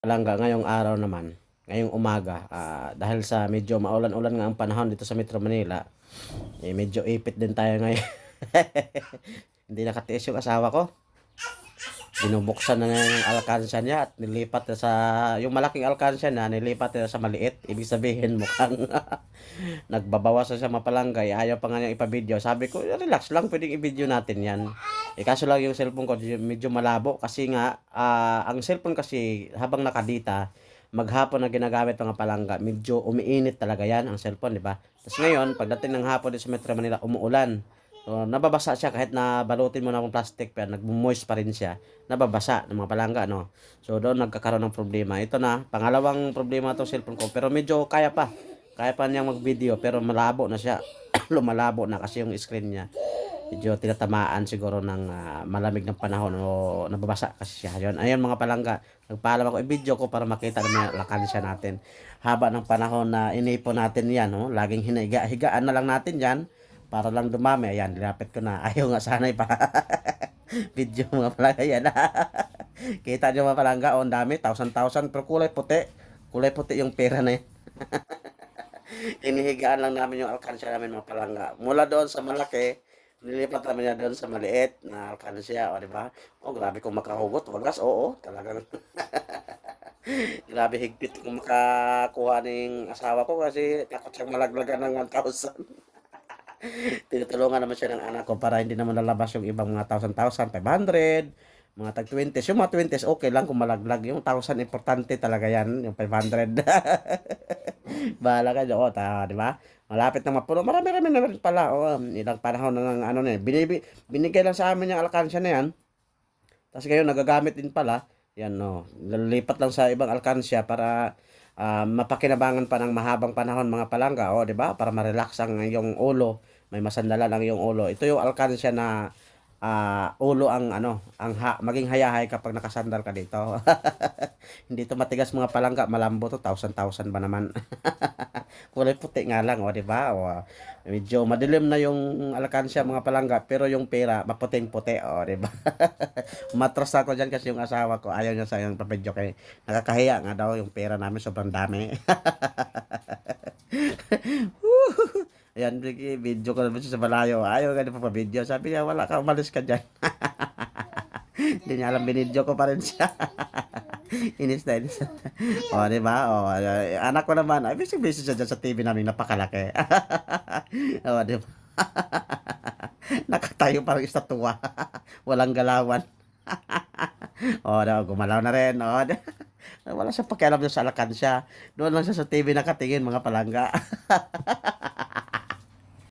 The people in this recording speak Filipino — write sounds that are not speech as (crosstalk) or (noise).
Palangga ngayong araw naman, ngayong umaga, ah, dahil sa medyo maulan-ulan nga ang panahon dito sa Metro Manila, eh, medyo ipit din tayo ngayon. (laughs) Hindi nakatiis yung asawa ko. Binubuksan na yung alkansya niya at nilipat na sa, yung malaking alkansya na, nilipat na sa maliit. Ibig sabihin mukhang (laughs) nagbabawas na siya mapalangga, eh, ayaw pa nga niya ipabideo. Sabi ko, relax lang, pwedeng i-video natin yan. Eh, kaso lang yung cellphone ko medyo malabo kasi nga, ah, ang cellphone kasi habang nakadita, maghapon na ginagamit mga palangga, medyo umiinit talaga yan ang cellphone, di ba? Tapos ngayon, pagdating ng hapon dito sa Metro Manila, umuulan. So, nababasa siya kahit na balutin mo na ng plastic pero nagmo-moist pa rin siya. Nababasa ng mga palangga, no? So, doon nagkakaroon ng problema. Ito na, pangalawang problema to cellphone ko. Pero medyo kaya pa. Kaya pa niyang mag-video pero malabo na siya. (coughs) Lumalabo na kasi yung screen niya. Medyo tinatamaan siguro ng ah, malamig ng panahon o nababasa kasi siya. Ayun, ayun mga palangga. Nagpaalam ako i-video ko para makita naman yung lakansya natin. Haba ng panahon na inipon natin yan, no? Laging hiniga. Higaan na lang natin yan para lang dumami. Ayan, nilapit ko na. (laughs) Ayaw nga sanay pa. (laughs) video mga palangga yan. (laughs) Kita nyo mga palangga, oh, ang dami. Thousand-thousand. Pero kulay puti. Kulay puti yung pera na yan. Inihigaan lang namin yung alkansya namin mga palangga. Mula doon sa malaki, nilipat namin niya doon sa maliit na alkansya. O, di ba? Oh, grabe kung makahugot. Wagas, oo. Talagang (laughs) grabe higpit kung makakuha ng asawa ko kasi takot siyang malaglagan ng 1,000. (laughs) Tinutulungan naman siya ng anak ko para hindi naman lalabas yung ibang mga 1,000, 500, mga tag 20s. Yung mga 20s, okay lang kung malaglag. Yung 1,000, importante talaga yan. Yung 500. (laughs) Bahala ka dyan. O, ta, di ba? Malapit na mapuno. Marami-rami na rin pala. O, ilang panahon na ng ano na yan. Binibi, binigay lang sa amin yung alkansya na yan. Tapos ngayon, nagagamit din pala. Yan, no. Lilipat lang sa ibang alkansya para ah, mapakinabangan pa ng mahabang panahon mga palangga. O, di ba? Para ma-relax ang iyong ulo. May masandala lang yung ulo. Ito yung alkansya na ah, ulo ang ano, ang ha, maging hayahay kapag nakasandal ka dito. (laughs) Hindi to matigas mga palangga, malambo to, thousand-thousand ba naman. (laughs) Kulay puti nga lang, o, di ba? O, medyo madilim na yung alkansya mga palangga, pero yung pera, maputing-puti, o, di ba? (laughs) Matras ako dyan kasi yung asawa ko, ayaw niya sa yung papedyo kay nakakahiya nga daw yung pera namin, sobrang dami. Ayan, video ko naman siya sa malayo. Ayaw na pa video. Sabi niya, wala ka, umalis ka dyan. (laughs) Hindi niya alam, binidyo ko pa rin siya. (laughs) inis na inis. (laughs) o, di ba? O, ay, anak ko naman, ay, busy busy siya dyan sa TV namin, napakalaki. o, di ba? Nakatayo parang istatwa. Walang galawan. o, di ba? gumalaw na rin. O, di Wala siya pakialam sa alakansya. Doon lang siya sa TV nakatingin, mga palangga.